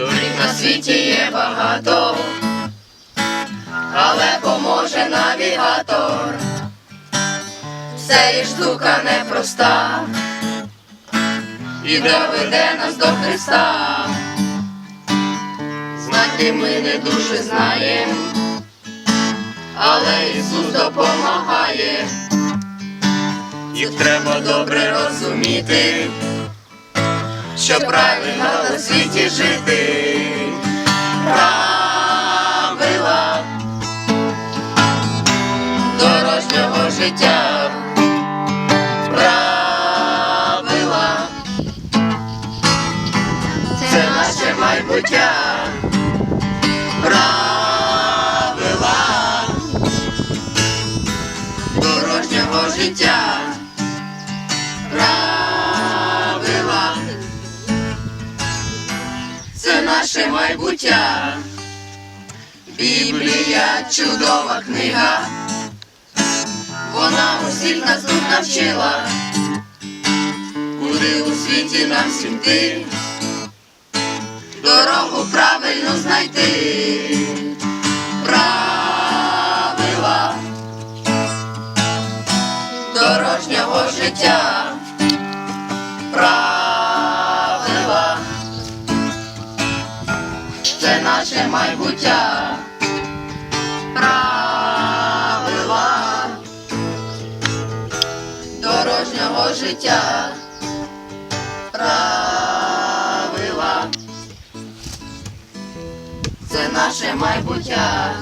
Доріг на світі є багато, але поможе навігатор. Це є штука непроста, і доведе нас до Христа. Знати ми не дуже знаємо, але Ісус допомагає. Їх треба добре розуміти, щоб правильно на світі жити. Правила дорожнього життя. Правила це наше майбуття. Правила дорожнього життя. Це наше майбуття. Біблія чудова книга. Вона усіх нас тут навчила. Куди у світі нам всім йти? Дорогу правильно знайти. Правила дорожнього життя. Це наше майбуття. Правила дорожнього життя. Правила це наше майбуття.